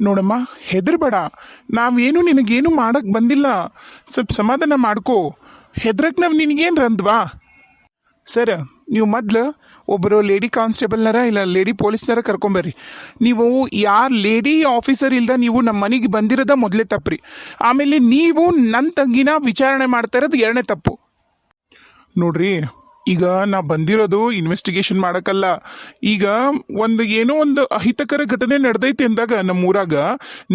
ನೋಡಮ್ಮ, ಹೆದರ್ಬೇಡ. ನಾವೇನು ನಿನಗೇನು ಮಾಡಕ್ಕೆ ಬಂದಿಲ್ಲ. ಸ್ವಲ್ಪ ಸಮಾಧಾನ ಮಾಡ್ಕೋ. ಹೆದ್ರಕ್ಕೆ ನಾವು ನಿನಗೇನು ರಂದ್ವಾ ಸರ್, ನೀವು ಮೊದಲು ಒಬ್ಬರು ಲೇಡಿ ಕಾನ್ಸ್ಟೇಬಲ್ನರ ಇಲ್ಲ ಲೇಡಿ ಪೊಲೀಸ್ನರ ಕರ್ಕೊಂಬರ್ರಿ. ನೀವು ಯಾರು ಲೇಡಿ ಆಫೀಸರ್ ಇಲ್ಲದ ನೀವು ನಮ್ಮ ಮನೆಗೆ ಬಂದಿರೋದ ಮೊದಲೇ ತಪ್ಪ್ರಿ. ಆಮೇಲೆ ನೀವು ನನ್ನ ತಂಗಿನ ವಿಚಾರಣೆ ಮಾಡ್ತಾ ಇರೋದು ಎರಡನೇ ತಪ್ಪು. ನೋಡ್ರಿ ಈಗ ನಾ ಬಂದಿರೋದು ಇನ್ವೆಸ್ಟಿಗೇಷನ್ ಮಾಡಕಲ್ಲ. ಈಗ ಒಂದು ಏನೋ ಒಂದು ಅಹಿತಕರ ಘಟನೆ ನಡೆದೈತಿ ಅಂದಾಗ ನಮ್ಮ ಊರಾಗ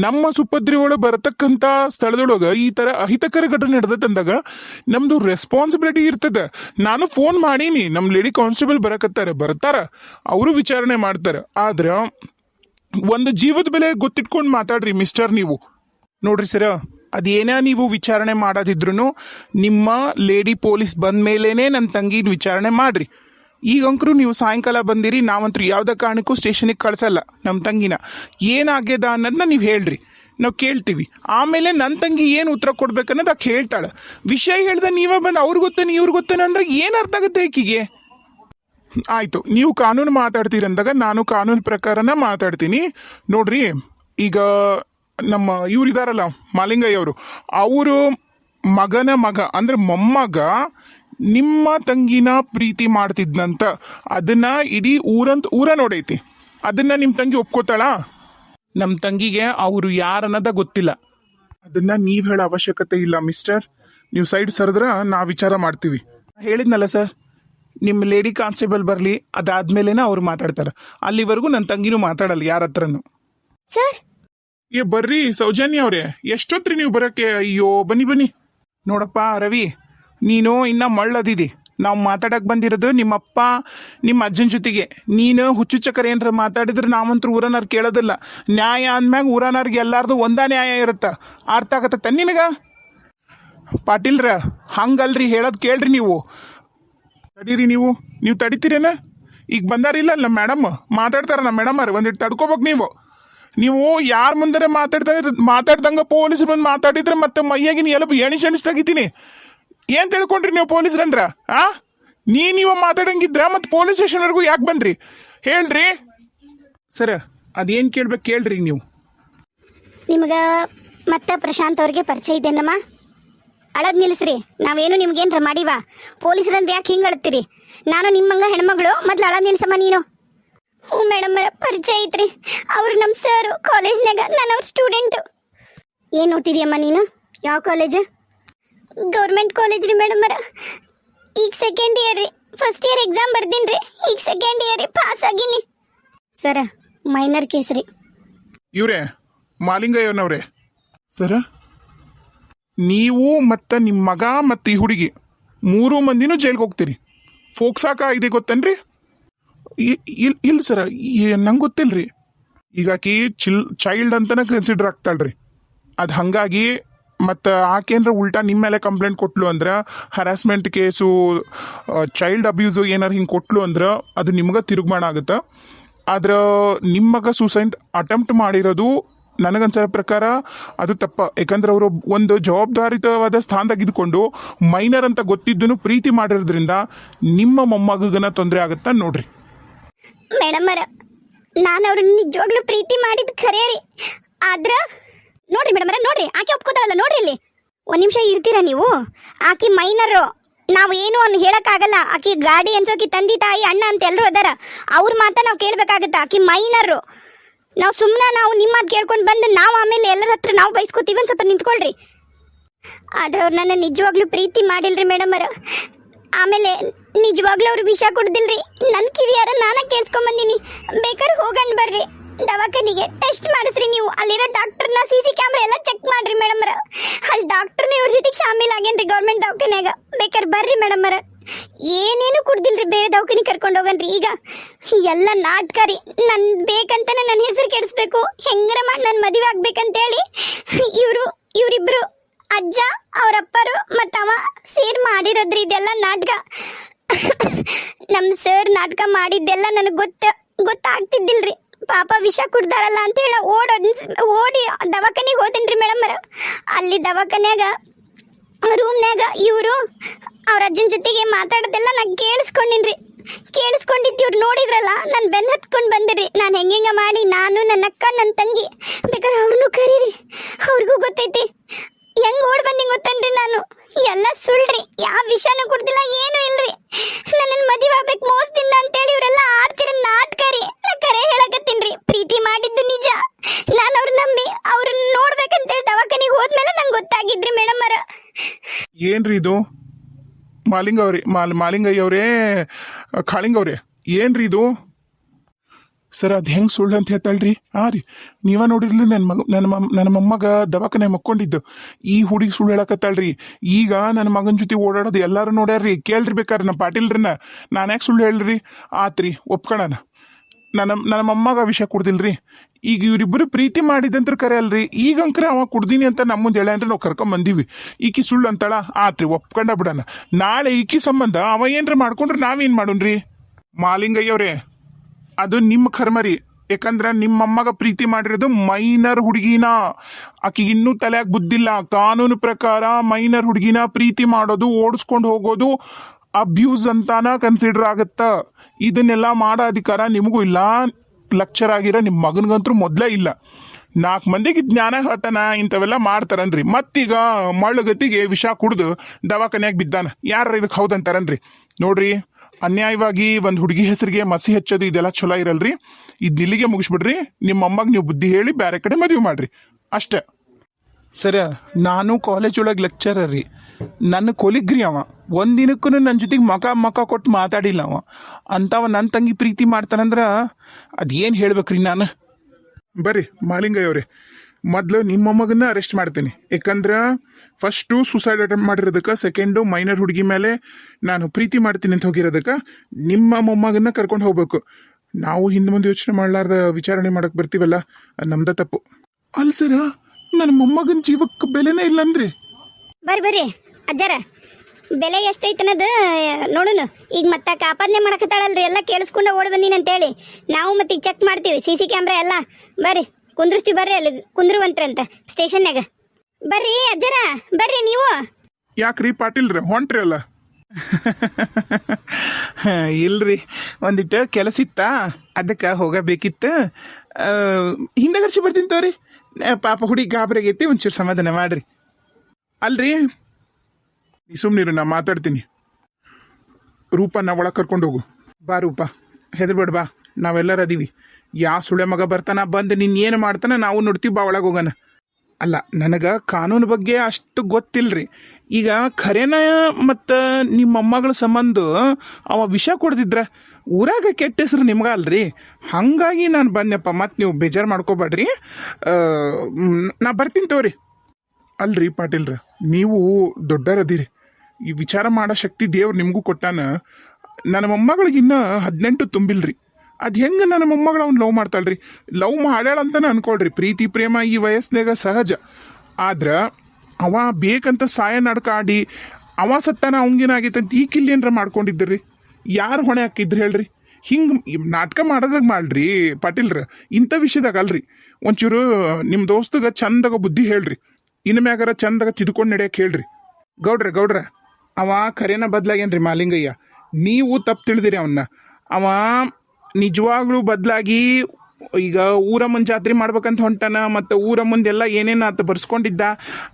ನಮ್ಮ ಸುಪದ್ರಿ ಒಳಗೆ ಬರತಕ್ಕಂಥ ಸ್ಥಳದೊಳಗೆ ಈ ಥರ ಅಹಿತಕರ ಘಟನೆ ನಡೆದೈತೆ ಅಂದಾಗ ನಮ್ದು ರೆಸ್ಪಾನ್ಸಿಬಿಲಿಟಿ ಇರ್ತದೆ. ನಾನು ಫೋನ್ ಮಾಡೀನಿ ನಮ್ಮ ಲೇಡಿ ಕಾನ್ಸ್ಟೇಬಲ್ ಬರಕತ್ತಾರೆ, ಬರ್ತಾರ, ಅವರು ವಿಚಾರಣೆ ಮಾಡ್ತಾರೆ. ಆದ್ರೆ ಒಂದು ಜೀವದ ಬೆಲೆ ಗೊತ್ತಿಟ್ಕೊಂಡು ಮಾತಾಡ್ರಿ ಮಿಸ್ಟರ್ ನೀವು. ನೋಡ್ರಿ ಸರ ಅದೇನೇ ನೀವು ವಿಚಾರಣೆ ಮಾಡೋದಿದ್ರು ನಿಮ್ಮ ಲೇಡಿ ಪೊಲೀಸ್ ಬಂದ ಮೇಲೇನೆ ನನ್ನ ತಂಗಿನ ವಿಚಾರಣೆ ಮಾಡ್ರಿ. ಈಗ ಅಂಕರು ನೀವು ಸಾಯಂಕಾಲ ಬಂದಿರಿ ನಾವಂತೂ ಯಾವುದೇ ಕಾರಣಕ್ಕೂ ಸ್ಟೇಷನಿಗೆ ಕಳಿಸಲ್ಲ ನಮ್ಮ ತಂಗಿನ. ಏನಾಗ್ಯದ ಅನ್ನೋದನ್ನ ನೀವು ಹೇಳ್ರಿ. ನಾವು ಕೇಳ್ತೀವಿ. ಆಮೇಲೆ ನನ್ನ ತಂಗಿ ಏನು ಉತ್ತರ ಕೊಡ್ಬೇಕನ್ನೋದು ಆಕೆ ಹೇಳ್ತಾಳೆ. ವಿಷಯ ಹೇಳ್ದೆ ನೀವೇ ಬಂದು ಅವ್ರಿಗೆ ಗೊತ್ತೇನೆ ಇವ್ರಿಗೆ ಗೊತ್ತೇನೆ ಅಂದ್ರೆ ಏನು ಅರ್ಥ ಆಗುತ್ತೆ ಈಕಿಗೆ ಆಯಿತು, ನೀವು ಕಾನೂನು ಮಾತಾಡ್ತೀರಿ ಅಂದಾಗ ನಾನು ಕಾನೂನು ಪ್ರಕಾರನ ಮಾತಾಡ್ತೀನಿ. ನೋಡ್ರಿ, ಈಗ ನಮ್ಮ ಇವ್ರು ಮಾಲಿಂಗಯ್ಯವರು. ಮಾಲಿಂಗಯ್ಯ ಅವರು ಅವರು ಮಗನ ಮಗ ಅಂದ್ರೆ ಮೊಮ್ಮಗ ನಿಮ್ಮ ತಂಗಿನ ಪ್ರೀತಿ ಮಾಡ್ತಿದ್ನಂತ ಅದನ್ನ ಇಡೀ ಊರಂತ ಊರ ನೋಡೈತಿ. ಅದನ್ನ ನಿಮ್ಮ ತಂಗಿ ಒಪ್ಕೋತಾಳ? ನಮ್ಮ ತಂಗಿಗೆ ಅವರು ಯಾರನ್ನದ ಗೊತ್ತಿಲ್ಲ. ಅದನ್ನ ನೀವು ಹೇಳೋ ಅವಶ್ಯಕತೆ ಇಲ್ಲ ಮಿಸ್ಟರ್. ನೀವು ಸೈಡ್ ಸರಿದ್ರೆ ನಾ ವಿಚಾರ ಮಾಡ್ತೀವಿ. ಹೇಳಿದ್ನಲ್ಲ ಸರ್ ನಿಮ್ಮ ಲೇಡಿ ಕಾನ್ಸ್ಟೇಬಲ್ ಬರಲಿ ಅದಾದ್ಮೇಲೆ ಅವ್ರು ಮಾತಾಡ್ತಾರೆ. ಅಲ್ಲಿವರೆಗೂ ನನ್ನ ತಂಗಿನೂ ಮಾತಾಡಲ್ಲ ಯಾರ ಹತ್ರನು. ಸರ್ ಏ, ಬರ್ರಿ, ಸೌಜನ್ಯ ಅವ್ರೆ. ಎಷ್ಟೊತ್ರಿ ನೀವು ಬರಕ್ಕೆ? ಅಯ್ಯೋ, ಬನ್ನಿ ಬನ್ನಿ. ನೋಡಪ್ಪ, ರವಿ, ನೀನು ಇನ್ನ ಮಳ್ಳದಿದಿ. ನಾವು ಮಾತಾಡಕ್ ಬಂದಿರೋದು ನಿಮ್ಮಪ್ಪ, ನಿಮ್ಮ ಅಜ್ಜನ ಜೊತೆಗೆ. ನೀನು ಹುಚ್ಚು ಚಕ್ಕರ ಏನಾರ ಮಾತಾಡಿದ್ರೆ ನಾವಂತೂ ಊರನಾರ್ ಕೇಳೋದಿಲ್ಲ. ನ್ಯಾಯ ಅಂದ್ಮ್ಯಾಗ ಊರನಾರ್ಗೆ ಎಲ್ಲಾರ್ದು ಒಂದ ನ್ಯಾಯ ಇರುತ್ತ. ಅರ್ಥ ಆಗತ್ತ ನಿನಗ? ಪಾಟೀಲ್ರ, ಹಂಗಲ್ರಿ ಹೇಳೋದು ಕೇಳ್ರಿ ನೀವು. ತಡೀರಿ ನೀವು. ನೀವು ತಡಿತೀರೇನ? ಈಗ ಬಂದಾರಿಲ್ಲ ನಮ್ಮ ಮೇಡಮ್ ಮಾತಾಡ್ತಾರ ನಮ್ಮ ಮೇಡಮ್ ಅವ್ರು ಒಂದಿಟ್ಟು ತಡ್ಕೋಬೇಕು ನೀವು. ನೀವು ಯಾರ ಮುಂದೆ ಮಾತಾಡ್ತಾರೆ ಮಾತಾಡ್ದಂಗ ಪೊಲೀಸ್ ಬಂದು ಮಾತಾಡಿದ್ರೆ ಮತ್ತೆ ಮೈಯಾಗಿನ ಎಲ್ಲ ಎಣಿಸ್ ಎಣಿಸ್ ತೆಗಿತೀನಿ. ಏನ್ ತಿಳ್ಕೊಂಡ್ರಿ ನೀವು ಪೊಲೀಸ್ರಂದ್ರ ಆ? ನೀ ನೀವು ಮಾತಾಡಂಗಿದ್ರ ಮತ್ತೆ ಪೊಲೀಸ್ ಸ್ಟೇಷನ್ವರೆಗೂ ಯಾಕೆ ಬಂದ್ರಿ? ಹೇಳ್ರಿ. ಸರ್, ಅದೇನ್ ಕೇಳ್ಬೇಕು ಕೇಳ್ರಿ ನೀವು. ನಿಮ್ಗ ಮತ್ತೆ ಪ್ರಶಾಂತ್ ಅವ್ರಿಗೆ ಪರಿಚಯ ಇದೆನಮ್ಮ ಅಳದ್ ನಿಲ್ಲಿಸ್ರಿ ನಾವೇನು ನಿಮ್ಗೇನ್ರ ಮಾಡಿವಾ? ಪೊಲೀಸರಂದ್ರೆ ಯಾಕೆ ಹಿಂಗೆ ಅಳತ್ತೀರಿ ನಾನು ನಿಮ್ಮಂಗ ಹೆಣ್ಮಗಳು, ಮೊದ್ಲು ಅಳದ್ ನಿಲ್ಸಮ್ಮ ನೀನು. ಹ್ಞೂ ಮೇಡಮ್ ಪರಿಚಯ ಐತ್ರಿ. ಅವ್ರು ನಮ್ಮ ಸರ್ ಕಾಲೇಜ್ನಾಗ ನಾನು ಅವ್ರ ಸ್ಟೂಡೆಂಟು ಏನು ಓದ್ತಿದ್ಯಮ್ಮ ನೀನು? ಯಾವ ಕಾಲೇಜ್ ಗೌರ್ಮೆಂಟ್ ಕಾಲೇಜ್ ರೀ ಮೇಡಮ್ ಈಗ ಸೆಕೆಂಡ್ ಇಯರ್ ರೀ. ಫಸ್ಟ್ ಇಯರ್ ಎಕ್ಸಾಮ್ ಬರ್ದೀನಿ ರೀ. ಈಗ ಸೆಕೆಂಡ್ ಇಯರ್ ರೀ ಪಾಸ್ ಆಗೀನಿ. ಸರ ಮೈನರ್ ಕೇಸ್ ರೀ. ಇವ್ರೆ, ಮಾಲಿಂಗಯ್ಯನವ್ರೆ. ಸರ, ನೀವು ಮತ್ತು ನಿಮ್ಮ ಮಗ ಮತ್ತು ಈ ಹುಡುಗಿ ಮೂರು ಮಂದಿನೂ ಜೈಲ್ಗೆ ಹೋಗ್ತೀರಿ. ಫೋಕ್ಸಾಕ ಇದೆ ಗೊತ್ತೇನ್ರಿ? ಇಲ್ಲ ಇಲ್ಲ ಸರ ನಂಗೆ ಗೊತ್ತಿಲ್ರಿ. ಈಗ ಆಕಿ ಚಿಲ್ ಚೈಲ್ಡ್ ಅಂತನ ಕನ್ಸಿಡರ್ ಆಗ್ತಾಳ್ರಿ. ಅದು ಹಂಗಾಗಿ ಮತ್ತು ಆಕೇನ್ರ ಉಲ್ಟಾ ನಿಮ್ಮ ಮೇಲೆ ಕಂಪ್ಲೇಂಟ್ ಕೊಟ್ಲು ಅಂದ್ರೆ ಹರಾಸ್ಮೆಂಟ್ ಕೇಸು ಚೈಲ್ಡ್ ಅಬ್ಯೂಸು ಏನಾರು ಹಿಂಗೆ ಕೊಟ್ಲು ಅಂದ್ರೆ, ಅದು ನಿಮ್ಗೆ ತಿರುಗ್ಮಾಣ ಆಗುತ್ತೆ. ಆದ್ರೆ ನಿಮ್ಮ ಮಗ ಸೂಸೈಡ್ ಅಟೆಂಪ್ಟ್ ಮಾಡಿರೋದು ನನಗನ್ಸೋ ಪ್ರಕಾರ ಅದು ತಪ್ಪ. ಯಾಕಂದ್ರೆ ಅವರು ಒಂದು ಜವಾಬ್ದಾರಿತವಾದ ಸ್ಥಾನದಾಗ ಇದ್ಕೊಂಡು ಮೈನರ್ ಅಂತ ಗೊತ್ತಿದ್ದನು ಪ್ರೀತಿ ಮಾಡಿರೋದ್ರಿಂದ ನಿಮ್ಮ ಮೊಮ್ಮಗನ ತೊಂದರೆ ಆಗುತ್ತಾ ನೋಡ್ರಿ. ಮೇಡಮ್ ಅರ ನಾನು ಅವ್ರನ್ನ ನಿಜವಾಗ್ಲೂ ಪ್ರೀತಿ ಮಾಡಿದ್ ಖರೇ ರೀ. ಆದ್ರ, ನೋಡ್ರಿ ಮೇಡಮರ ನೋಡ್ರಿ, ಆಕೆ ಒಪ್ಕೋತಾಳಲ್ಲ, ನೋಡ್ರಿ ಇಲ್ಲಿ. ಒಂದ್ ನಿಮಿಷ ಇರ್ತೀರಾ ನೀವು? ಆಕಿ ಮೈನರು ನಾವು ಏನು ಅನ್ನ ಹೇಳಕ್ಕಾಗಲ್ಲ. ಆಕಿ ಗಾಡಿ ಅನ್ಸೋಕಿ ತಂದಿ, ತಾಯಿ, ಅಣ್ಣ ಅಂತ ಎಲ್ಲರೂ ಅದಾರ. ಅವ್ರ ಮಾತ ನಾವು ಕೇಳ್ಬೇಕಾಗತ್ತ. ಆಕಿ ಮೈನರು ನಾವು ಸುಮ್ಮನೆ ನಾವು ನಿಮ್ಮ ಮಾತು ಕೇಳ್ಕೊಂಡು ಬಂದು ನಾವು ಆಮೇಲೆ ಎಲ್ಲರ ಹತ್ರ ನಾವು ಬಯಸ್ಕೋತೀವಿ ಒಂದು ಸ್ವಲ್ಪ ನಿಂತ್ಕೊಳ್ರಿ. ಆದ್ರೆ ಅವ್ರು ನನ್ನ ನಿಜವಾಗ್ಲೂ ಪ್ರೀತಿ ಮಾಡಿಲ್ರಿ ಮೇಡಮ್ ಅರ ಆಮೇಲೆ ನಿಜವಾಗ್ಲೂ ಅವ್ರು ವಿಷ ಕೊಡ್ದಿಲ್ರಿ. ನನ್ನ ಕಿವಿಯಾರ ನಾನ ಕೇಳಿಸ್ಕೊಂಬಂದಿನಿ ಬೇಕಾದ್ರೆ ಹೋಗಣ್ ಬರ್ರಿ. ದವಾಖಾನಿಗೆ ಟೆಸ್ಟ್ ಮಾಡಿಸ್ರಿ ನೀವು. ಅಲ್ಲಿರೋ ಡಾಕ್ಟರ್ನ ಸಿ ಸಿ ಕ್ಯಾಮ್ರಾ ಎಲ್ಲ ಚೆಕ್ ಮಾಡ್ರಿ ಮೇಡಮ್ರ. ಅಲ್ಲಿ ಡಾಕ್ಟರ್ನ ಇವ್ರ ಜೊತೆಗೆ ಶಾಮಿಲ್ ಆಗೇನ್ರಿ ಗೌರ್ಮೆಂಟ್ ದವಾಖಾನ್ಯಾಗ. ಬೇಕಾದ್ರೆ ಬರ್ರಿ ಮೇಡಮ್ರ. ಏನೇನು ಕುಡ್ದಿಲ್ರಿ ಬೇರೆ ದವಾಖಾನಿ ಕರ್ಕೊಂಡು ಹೋಗನ್ರಿ. ಈಗ ಎಲ್ಲ ನಾಟಕ ರೀ ನನ್ ಬೇಕಂತಾನೆ ನನ್ನ ಹೆಸರು ಕೆಡಿಸ್ಬೇಕು. ಹೆಂಗರ ಮಾಡಿ ನನ್ನ ಮದುವೆ ಆಗ್ಬೇಕಂತೇಳಿ ಇವರು ಇವರಿಬ್ರು ಅಜ್ಜ, ಅವರಪ್ಪರು ಮತ್ತು ಅವ ಸೇರ್ ಮಾಡಿರೋದ್ರಿ ಇದೆಲ್ಲ ನಾಟಕ. ನಮ್ಮ ಸರ್ ನಾಟಕ ಮಾಡಿದ್ದೆಲ್ಲ ನನಗೆ ಗೊತ್ತ, ಗೊತ್ತಾಗ್ತಿದ್ದಿಲ್ರಿ. ಪಾಪ ವಿಷ ಕುಡ್ದಾರಲ್ಲ ಅಂತ ಹೇಳಿ ಓಡೋದ್ ಓಡಿ ದವಾಖಾನಿಗೆ ಹೋದನ್ರಿ ಮೇಡಮ್ ಅಲ್ಲಿ ದವಾಖಾನ್ಯಾಗ, ರೂಮ್ನ್ಯಾಗ ಇವರು ಅವ್ರ ಅಜ್ಜನ ಜೊತೆಗೆ ಮಾತಾಡೋದೆಲ್ಲ ನಾನು ಕೇಳಿಸ್ಕೊಂಡಿನ್ರಿ. ಕೇಳಿಸ್ಕೊಂಡಿದ್ದು ಇವ್ರು ನೋಡಿದ್ರಲ್ಲ, ನಾನು ಬೆನ್ನ ಹತ್ಕೊಂಡು ಬಂದಿರಿ ನಾನು ಹೆಂಗೆಂಗ ಮಾಡಿ, ನಾನು ನನ್ನ ಅಕ್ಕ ನನ್ನ ತಂಗಿ. ಬೇಕಾದ್ರೆ ಅವ್ರನ್ನೂ ಕರೀರಿ. ಅವ್ರಿಗೂ ಗೊತ್ತೈತಿ. ಹೆಂಗ್ ಓಡ್ ಬಂದಿಂಗ್ ಗೊತ್ತೇನ್ರಿ ನಾನು. ಎಲ್ಲ ಸುಳ್ರಿ. ಯಾವ ವಿಷಯನೂ ಕುಡ್ದಿಲ್ಲ, ಏನು ಇಲ್ರಿ. ನನ್ನ ಮದುವೆ ಆಗ್ಬೇಕು, ಮೋಸದಿಂದ ಅಂತೇಳಿ ಇವರೆಲ್ಲ ಆಡ್ತಿರ ನಾಟಕ ರೀ. ನಾ ಕರೆ ಹೇಳಕತ್ತೀನ್ರಿ ಪ್ರೀತಿ ಮಾಡಿದ್ದು ನಿಜ. ನಾನು ಅವ್ರ ನಂಬಿ ಅವ್ರನ್ನ ನೋಡ್ಬೇಕಂತೇಳಿ ದವಾಖಾನಿಗೆ ಹೋದ್ಮೇಲೆ ನಂಗೆ ಗೊತ್ತಾಗಿದ್ರಿ ಮೇಡಮ್ ಅವರ. ಏನ್ರಿ ಇದು? ಮಾಲಿಂಗ ಅವ್ರಿ, ಮಾಲ್ ಮಾಲಿಂಗಯ್ಯ ಅವರೇ. ಕಾಳಿಂಗ ಏನ್ರಿ ಇದು? ಸರ್, ಅದು ಹೆಂಗೆ ಸುಳ್ಳು ಅಂತ ಹೇಳ್ತಾಳ್ರಿ? ಹಾಂ ರೀ, ನೀವ ನೋಡಿರ್ಲಿ ನನ್ನ ಮಗ ನನ್ನ ಮಮ್ ನನ್ನ ಮೊಮ್ಮಗ ದವಾಖಾನೆ ಮಕ್ಕೊಂಡಿದ್ದು. ಈ ಹುಡುಗಿ ಸುಳ್ಳು ಹೇಳಕತ್ತಾಳ್ರಿ. ಈಗ ನನ್ನ ಮಗನ ಜೊತೆ ಓಡಾಡೋದು ಎಲ್ಲರೂ ನೋಡ್ಯಾರ್ರಿ. ಕೇಳ್ರಿ ಬೇಕಾರೆ ನಮ್ಮ ಪಾಟೀಲ್ರನ್ನ. ನಾನು ಯಾಕೆ ಸುಳ್ಳು ಹೇಳ್ರಿ? ಆತ್ರಿ ಒಪ್ಕೊಳ್ಳೋಣ ನನ್ನ ನನ್ನ ಮೊಮ್ಮಗ ವಿಷಯ ಕುಡ್ದಿಲ್ರಿ. ಈಗ ಇವರಿಬ್ಬರು ಪ್ರೀತಿ ಮಾಡಿದಂತ್ರ ಕರೆ ಅಲ್ರಿ. ಈಗ ಅಂಕ್ರೆ ಅವ ಕುಡ್ದೀನಿ ಅಂತ ನಮ್ಮ ಮುಂದೆ ಹೇಳ ನಾವು ಕರ್ಕೊಂಡ್ ಬಂದೀವಿ. ಈಕಿ ಸುಳ್ಳು ಅಂತಾಳ? ಆತ್ರಿ, ಒಪ್ಕೊಂಡ ಬಿಡೋಣ. ನಾಳೆ ಈಕಿ ಸಂಬಂಧ ಅವ ಏನ್ರ ಮಾಡ್ಕೊಂಡ್ರೆ ನಾವೇನು ಮಾಡೋಣ್ರಿ? ಮಾಲಿಂಗಯ್ಯವ್ರೆ. ಅದು ನಿಮ್ಮ ಕರ್ಮರಿ. ಯಾಕಂದ್ರೆ ನಿಮ್ಮಮ್ಮಗ ನಿಮ್ಮ ಮೊಮ್ಮಗ ಪ್ರೀತಿ ಮಾಡಿರೋದು ಮೈನರ್ ಹುಡುಗಿನ. ಆಕಿಗೆ ಇನ್ನೂ ತಲೆಯಾಗ ಬುದ್ಧಿಲ್ಲ. ಕಾನೂನು ಪ್ರಕಾರ ಮೈನರ್ ಹುಡುಗಿನ ಪ್ರೀತಿ ಮಾಡೋದು, ಓಡಿಸ್ಕೊಂಡು ಹೋಗೋದು ಅಬ್ಯೂಸ್ ಅಂತಾನ ಕನ್ಸಿಡರ್ ಆಗತ್ತ. ಇದನ್ನೆಲ್ಲ ಮಾಡೋ ಅಧಿಕಾರ ನಿಮಗೂ ಇಲ್ಲ. ಲೆಕ್ಚರ್ ಆಗಿರೋ ನಿಮ್ಮ ಮಗನಿಗಂತೂ ಮೊದಲೇ ಇಲ್ಲ. ನಾಲ್ಕು ಮಂದಿಗೆ ಜ್ಞಾನ ಹೇಳ್ತಾನ ಇಂಥವೆಲ್ಲ ಮಾಡ್ತಾರನ್ರಿ. ಮತ್ತೀಗ ಮಳ್ಳಗತಿಗೆ ವಿಷ ಕುಡ್ದು ದವಾಖಾನೆಯಾಗ ಬಿದ್ದಾನ. ಯಾರ ಇದಕ್ಕೆ ಹೌದಂತಾರನ್ರಿ? ನೋಡ್ರಿ ಅನ್ಯಾಯವಾಗಿ ಒಂದು ಹುಡುಗಿ ಹೆಸರಿಗೆ ಮಸಿ ಹಚ್ಚೋದು ಇದೆಲ್ಲ ಚಲೋ ಇರಲ್ರಿ. ಇದು ಇಲ್ಲಿಗೆ ಮುಗಿಸ್ಬಿಡ್ರಿ. ನಿಮ್ಮ ಅಮ್ಮಗೆ ನೀವು ಬುದ್ಧಿ ಹೇಳಿ ಬೇರೆ ಕಡೆ ಮದುವೆ ಮಾಡ್ರಿ. ಅಷ್ಟೇ. ಸರ ನಾನು ಕಾಲೇಜ್ ಒಳಗೆ ಲೆಕ್ಚರರ್ ರೀ. ನನ್ನ ಕೊಲಿಗ್ರಿ ಅವ. ಒಂದಿನಕ್ಕೂ ನನ್ನ ಜೊತೆಗೆ ಮಕ ಮಕ ಕೊಟ್ಟು ಮಾತಾಡಿಲ್ಲ ಅವ. ಅಂತವ ನನ್ನ ತಂಗಿ ಪ್ರೀತಿ ಮಾಡ್ತಾನಂದ್ರ ಅದೇನು ಹೇಳ್ಬೇಕ್ರಿ ನಾನು? ಬರ್ರಿ ಮಾಲಿಂಗಯ್ಯವ್ರೆ. ಮೊದಲು ನಿಮ್ಮ ಮಗನ ಅರೆಸ್ಟ್ ಮಾಡ್ತೀನಿ. ಯಾಕಂದ್ರೆ ಫಸ್ಟು ಸುಸೈಡ್ ಅಟೆಂಪ್ಟ್ ಮಾಡಿರೋದಕ್ಕೆ ಸೆಕೆಂಡು ಮೈನರ್ ಹುಡುಗಿ ಮೇಲೆ ನಾನು ಪ್ರೀತಿ ಮಾಡ್ತೀನಿ ಅಂತ ಹೋಗಿರೋದಕ್ಕೆ, ನಿಮ್ಮ ಮೊಮ್ಮಗನ್ನ ಕರ್ಕೊಂಡು ಹೋಗ್ಬೇಕು. ನಾವು ಹಿಂದೆ ಮುಂದೆ ಯೋಚನೆ ಮಾಡಲಾರ್ದ ವಿಚಾರಣೆ ಮಾಡಕ್ ಬರ್ತೀವಲ್ಲ ನಮ್ದ ತಪ್ಪು. ಅಲ್ ಸರ ನನ್ನ ಮೊಮ್ಮಗನ ಜೀವಕ್ಕೆ ಬೆಲೆನೇ ಇಲ್ಲ ಅಂದ್ರೆ? ಬರ್ರಿ ಬರ್ರಿ. ಅಜ್ಜಾರ, ಬೆಲೆ ಎಷ್ಟೈತೆ ಅನ್ನೋದು ನೋಡೋಣ ಈಗ ಮತ್ತೆ ಕಾಪಾದನೆ ಮಾಡಕತ್ತಾಳಲ್ರಿ, ಎಲ್ಲ ಕೇಳಿಸ್ಕೊಂಡು ಓಡಿ ಬಂದೀನಿ ಅಂತೇಳಿ. ನಾವು ಮತ್ತೆ ಈಗ ಚೆಕ್ ಮಾಡ್ತೀವಿ, ಸಿ ಸಿ ಕ್ಯಾಮ್ರಾ ಎಲ್ಲ. ಬರ್ರಿ, ಕುಂದ್ರಿಸ್ತೀವಿ ಬರ್ರಿ ಅಲ್ಲಿ, ಕುಂದ್ರುವಂತ್ರಂತ ಸ್ಟೇಷನ್ಯಾಗ ಬರ್ರಿ ಅಜ್ಜರ, ಬರ್ರಿ ನೀವು. ಯಾಕ್ರಿ ಪಾಟೀಲ್ರಿ, ಹೊಂಟ್ರಿ ಅಲ್ಲ? ಇಲ್ರಿ, ಒಂದಿಟ್ಟು ಕೆಲಸ ಇತ್ತ? ಅದಕ್ಕೆ ಹೋಗಬೇಕಿತ್ತು. ಹಿಂದಗಡ್ಸಿ ಬರ್ತೀನಿ ತೋರಿ. ಪಾಪ ಹುಡಿ ಗಾಬರಿಗೈತಿ ಒಂಚೂರು ಸಮಾಧಾನ ಮಾಡ್ರಿ. ಅಲ್ರಿ? ಸುಮ್ಮನಿರು ನಾ ಮಾತಾಡ್ತೀನಿ. ರೂಪ ನಾ ಒಳಗೆ ಕರ್ಕೊಂಡು ಹೋಗು. ಬಾ ರೂಪ, ಹೆದರ್ಬೇಡ ಬಾ. ನಾವೆಲ್ಲರೂ ಅದೀವಿ. ಯಾವ ಸುಳೆ ಮಗ ಬರ್ತಾನ, ಬಂದು ನೀನು ಏನು ಮಾಡ್ತಾನ, ನಾವು ನೋಡ್ತೀವಿ, ಬಾ ಒಳಗೆ ಹೋಗೋಣ. ಅಲ್ಲ, ನನಗೆ ಕಾನೂನು ಬಗ್ಗೆ ಅಷ್ಟು ಗೊತ್ತಿಲ್ಲರಿ ಈಗ ಖರೇನ ಮತ್ತು ನಿಮ್ಮ ಮೊಮ್ಮಗಳ ಸಂಬಂಧ ಅವ ವಿಷ ಕೊಡ್ದಿದ್ರ ಊರಾಗ ಕೆಟ್ಟ ಹೆಸ್ರು ನಿಮ್ಗ ಅಲ್ರಿ? ಹಾಗಾಗಿ ನಾನು ಬಂದೆಪ್ಪ ಮತ್ತು ನೀವು ಬೇಜಾರು ಮಾಡ್ಕೋಬೇಡ್ರಿ. ನಾ ಬರ್ತೀನಿ ತೋರಿ ಅಲ್ರಿ ಪಾಟೀಲ್ರ, ನೀವು ದೊಡ್ಡರದಿರಿ ಈ ವಿಚಾರ ಮಾಡೋ ಶಕ್ತಿ ದೇವ್ರು ನಿಮಗೂ ಕೊಟ್ಟಾನ. ನನ್ನ ಮೊಮ್ಮಗಳಿಗಿನ್ನ ಹದಿನೆಂಟು ತುಂಬಿಲ್ರಿ. ಅದು ಹೆಂಗೆ ನನ್ನ ಮೊಮ್ಮಗಳು ಅವ್ನು ಲವ್ ಮಾಡ್ತಾಳ್ರಿ? ಲವ್ ಮಾಡ್ಯಾಳ ಅಂತಾನೆ ಅನ್ಕೊಳ್ರಿ. ಪ್ರೀತಿ, ಪ್ರೇಮ ಈ ವಯಸ್ಸಿನಾಗ ಸಹಜ. ಆದ್ರೆ ಅವ ಬೇಕಂತ ಸಾಯ ನಡ್ಕಾಡಿ, ಅವ ಸತ್ತಾನ ಅವಂಗೇನಾಗೈತೆ ಅಂತ ಈ ಕಿಲ್ಲೇನ್ರ ಮಾಡ್ಕೊಂಡಿದ್ರಿ ಯಾರು ಹೊಣೆ ಹಾಕಿದ್ರಿ ಹೇಳ್ರಿ? ಹಿಂಗೆ ನಾಟಕ ಮಾಡೋದ್ರಾಗ ಮಾಡ್ರಿ ಪಾಟೀಲ್ರ. ಇಂಥ ವಿಷಯದಾಗ ಅಲ್ರಿ. ಒಂಚೂರು ನಿಮ್ಮ ದೋಸ್ತಗ ಚಂದಾಗ ಬುದ್ಧಿ ಹೇಳ್ರಿ. ಇನ್ನು ಮ್ಯಾಗಾರ ಚಂದಾಗ ತಿದ್ಕೊಂಡು ನಡೆಯಕ್ಕೆ ಹೇಳ್ರಿ. ಗೌಡ್ರ ಗೌಡ್ರ, ಅವ ಖರೇನ ಬದ್ಲಾಗೇನ್ರಿ ಮಾಲಿಂಗಯ್ಯ? ನೀವು ತಪ್ಪು ತಿಳಿದಿರಿ ಅವನ್ನ ಅವ ನಿಜವಾಗ್ಲೂ ಬದಲಾಗಿ ಈಗ ಊರ ಮುಂದೆ ಜಾತ್ರೆ ಮಾಡ್ಬೇಕಂತ ಹೊಂಟಾನ, ಮತ್ತು ಊರಮ್ಮಂದೆಲ್ಲ ಏನೇನು ಆತ ಬರ್ಸ್ಕೊಂಡಿದ್ದ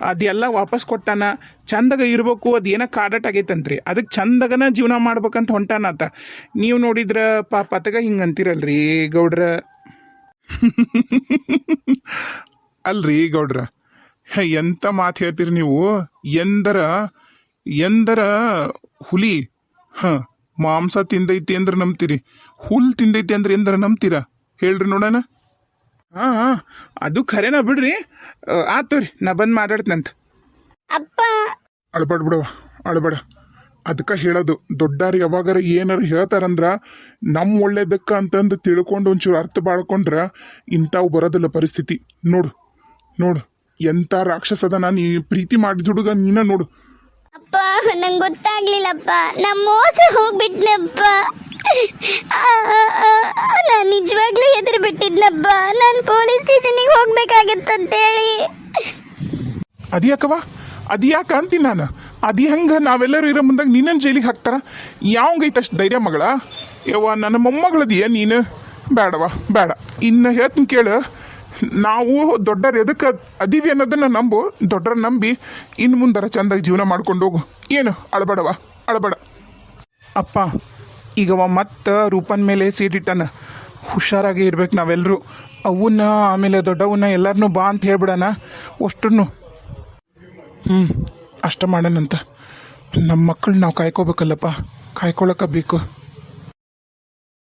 ಅದೆಲ್ಲ ವಾಪಸ್ ಕೊಟ್ಟಾನ, ಚಂದಾಗ ಇರಬೇಕು, ಅದು ಏನೋ ಕಾಡಟ್ ಆಗೈತಂತ್ರಿ. ಅದಕ್ಕೆ ಚಂದಗನ ಜೀವನ ಮಾಡ್ಬೇಕಂತ ಹೊಂಟಾನ ಆತ. ನೀವು ನೋಡಿದ್ರೆ ಪಾಪ ಅತಗ ಹಿಂಗೆ ಅಂತೀರಲ್ರಿ ಗೌಡ್ರ. ಅಲ್ರಿ ಗೌಡ್ರ ಎಂಥ ಮಾತು ಹೇಳ್ತೀರಿ ನೀವು? ಎಂದರ ಎಂದರ ಹುಲಿ, ಹಾಂ, ಮಾಂಸ ತಿಂದೈತಿ ಅಂದ್ರೆ ನಂಬ್ತೀರಿ. ಹುಲ್ ತಿಂದೈತಿ ಅಂದ್ರೆ ಎಂದ್ರ ನಂಬ್ತೀರಾ? ಹೇಳ್ರಿ ನೋಡೋಣ. ಹಾ ಹಾ, ಅದು ಖರೇನ ಬಿಡ್ರಿ. ಆತೋರಿ ನಾ ಬಂದು ಮಾತಾಡ್ತೇನಂತ. ಅಪ್ಪ. ಅಳ್ಬೇಡ ಬಿಡವ ಅಳಬಡ. ಅದಕ್ಕೆ ಹೇಳೋದು ದೊಡ್ಡಾರು ಯಾವಾಗಾರ ಏನಾರು ಹೇಳ್ತಾರಂದ್ರ ನಮ್ಮ ಒಳ್ಳೇದಕ್ಕ ಅಂತಂದು ತಿಳ್ಕೊಂಡು ಒಂಚೂರು ಅರ್ಥ ಬಾಳ್ಕೊಂಡ್ರ ಇಂಥವು ಬರೋದಿಲ್ಲ ಪರಿಸ್ಥಿತಿ. ನೋಡು ನೋಡು ಎಂಥ ರಾಕ್ಷಸದ ನಾನು ಪ್ರೀತಿ ಮಾಡಿದ ಹುಡುಗ ನೀನ ನೋಡು. ಅಪ್ಪ ನಂಗೆ ಗೊತ್ತಾಗ್ಲಿಲ್ಲಪ್ಪ. ನಮ್ಮ ಮೋಸ ಹೋಗ್ಬಿಟ್ನಪ್ಪ. ನಾನು ನಿಜವಾಗ್ಲೂ ಹೆದರಿ ಬಿಟ್ಟಿದ್ನಪ್ಪ. ನಾನು ಪೊಲೀಸ್ ಸ್ಟೇಷನಿಗೆ ಹೋಗ್ಬೇಕಾಗಿತ್ತಂತೇಳಿ. ಅದ್ಯಾಕವ ಅದ್ಯಾಕ ಅಂತೀನಿ ನಾನು. ಅದು ಹೆಂಗೆ ನಾವೆಲ್ಲರೂ ಇರೋ ಮುಂದಾಗ ನಿನ್ನನ್ ಜೈಲಿಗೆ ಹಾಕ್ತಾರ? ಯಾವಂಗೈತೆ ಅಷ್ಟು ಧೈರ್ಯ ಮಗಳ? ಯವ್ವ ನನ್ನ ಮೊಮ್ಮಗಳದೀಯ ನೀನು? ಬೇಡವ ಬೇಡ ಇನ್ನು ಹೇಳ್ತೀನಿ ಕೇಳು. ನಾವು ದೊಡ್ಡರು ಎದಕ್ಕೆ ಅದೀವಿ ಅನ್ನೋದನ್ನ ನಂಬು ದೊಡ್ಡರ ನಂಬಿ ಇನ್ನು ಮುಂದರ ಚಂದಾಗಿ ಜೀವನ ಮಾಡ್ಕೊಂಡು ಹೋಗು. ಏನು? ಅಳಬೇಡವ ಅಳಬೇಡ. ಅಪ್ಪ ಈಗ ಅವ ಮತ್ತೆ ರೂಪನ್ ಮೇಲೆ ಸೀಟಿಟ್ಟನ ಹುಷಾರಾಗಿ ಇರ್ಬೇಕು ನಾವೆಲ್ಲರೂ ಅವನ್ನ ಆಮೇಲೆ ದೊಡ್ಡವನ್ನ ಎಲ್ಲರನ್ನೂ ಬಾ ಅಂತ ಹೇಳ್ಬಿಡಣ. ಅಷ್ಟನ್ನು. ಹ್ಞೂ ಅಷ್ಟ ಮಾಡೋಣಂತ. ನಮ್ಮ ಮಕ್ಕಳು ನಾವು ಕಾಯ್ಕೋಬೇಕಲ್ಲಪ್ಪ. ಕಾಯ್ಕೊಳಕ ಬೇಕು.